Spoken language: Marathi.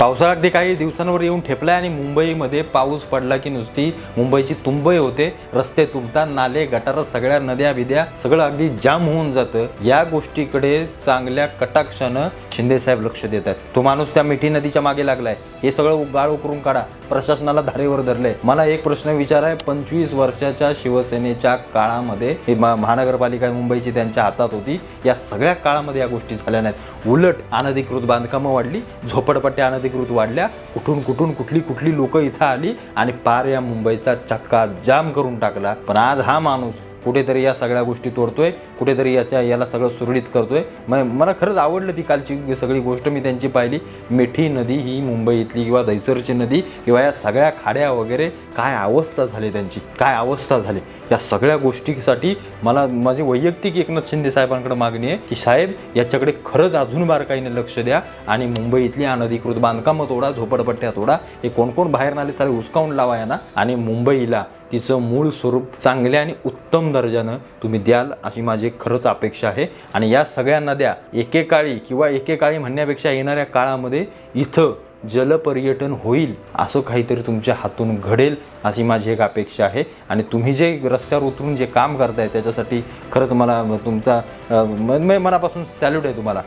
पावसाळा अगदी काही दिवसांवर येऊन ठेपलाय आणि मुंबईमध्ये पाऊस पडला की नुसती मुंबईची तुंबई होते. रस्ते तुटतात नाले गटार सगळ्या नद्या बिद्या सगळं अगदी जाम होऊन जातं. या गोष्टीकडे चांगल्या कटाक्षानं शिंदेसाहेब लक्ष देत आहेत. तो माणूस त्या मिठी नदीच्या मागे लागलाय. हे सगळं गाळ उकरून काढा. प्रशासनाला धारेवर धरलंय. मला एक प्रश्न विचार आहे पंचवीस वर्षाच्या शिवसेनेच्या काळामध्ये हे महानगरपालिका मुंबईची त्यांच्या हातात होती. या सगळ्या काळामध्ये या गोष्टी झाल्या नाहीत. उलट अनधिकृत बांधकामं वाढली झोपडपट्ट्या अनधिकृत वाढल्या. कुठून कुठून कुठली कुठली लोक इथं आली आणि पार या मुंबईचा चक्का जाम करून टाकला. पण आज हा माणूस कुठेतरी या सगळ्या गोष्टी तोडतोय कुठेतरी याच्या याला सगळं सुरळीत करतोय. मग मला खरंच आवडलं ती कालची सगळी गोष्ट मी त्यांची पाहिली. मिठी नदी ही मुंबईतली किंवा दैसरची नदी किंवा या सगळ्या खाड्या वगैरे काय अवस्था झाली त्यांची काय अवस्था झाली? या सगळ्या गोष्टीसाठी मला माझी वैयक्तिक एकनाथ शिंदे साहेबांकडे मागणी आहे की साहेब याच्याकडे खरंच अजून बारकाईने लक्ष द्या आणि मुंबईतली अनधिकृत बांधकामं तोडा झोपडपट्ट्या तोडा. हे कोण कोण बाहेर नाले सारे हुसकावून लावा यांना आणि मुंबईला तिचं मूळ स्वरूप चांगल्या आणि उत्तम दर्जानं तुम्ही द्याल अशी माझी खरंच अपेक्षा आहे. आणि या सगळ्या नद्या एकेकाळी किंवा एकेकाळी म्हणण्यापेक्षा येणाऱ्या काळामध्ये इथं जलपर्यटन होईल असं काहीतरी तुमच्या हातून घडेल अशी माझी एक अपेक्षा आहे. आणि तुम्ही जे रस्त्यावर उतरून जे काम करताय त्याच्यासाठी खरंच मला तुमचा मनापासून सॅल्यूट आहे तुम्हाला.